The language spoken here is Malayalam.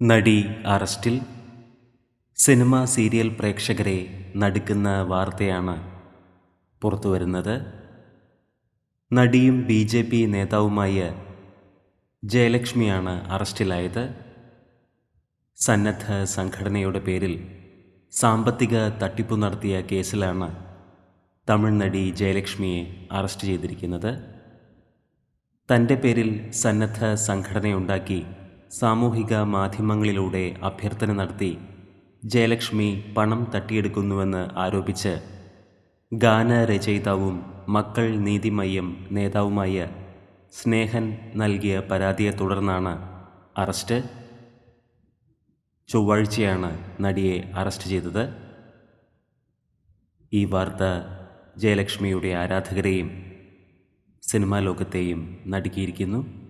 നടി അറസ്റ്റിൽ. സിനിമ സീരിയൽ പ്രേക്ഷകരെ നടുക്കുന്ന വാർത്തയാണ് പുറത്തുവരുന്നത്. നടിയും ബി ജെ പി നേതാവുമായ ജയലക്ഷ്മിയാണ് അറസ്റ്റിലായത്. സന്നദ്ധ സംഘടനയുടെ പേരിൽ സാമ്പത്തിക തട്ടിപ്പു നടത്തിയ കേസിലാണ് തമിഴ് നടി ജയലക്ഷ്മിയെ അറസ്റ്റ് ചെയ്തിരിക്കുന്നത്. തന്റെ പേരിൽ സന്നദ്ധ സംഘടനയുണ്ടാക്കി സാമൂഹിക മാധ്യമങ്ങളിലൂടെ അഭ്യർത്ഥന നടത്തി ജയലക്ഷ്മി പണം തട്ടിയെടുക്കുന്നുവെന്ന് ആരോപിച്ച് ഗാനരചയിതാവും മക്കൾ നീതിമയ്യം നേതാവുമായ സ്നേഹൻ നൽകിയ പരാതിയെ തുടർന്നാണ് അറസ്റ്റ്. ചൊവ്വാഴ്ചയാണ് നടിയെ അറസ്റ്റ് ചെയ്തത്. ഈ വാർത്ത ജയലക്ഷ്മിയുടെ ആരാധകരെയും സിനിമാ ലോകത്തെയും നടുക്കിയിരിക്കുന്നു.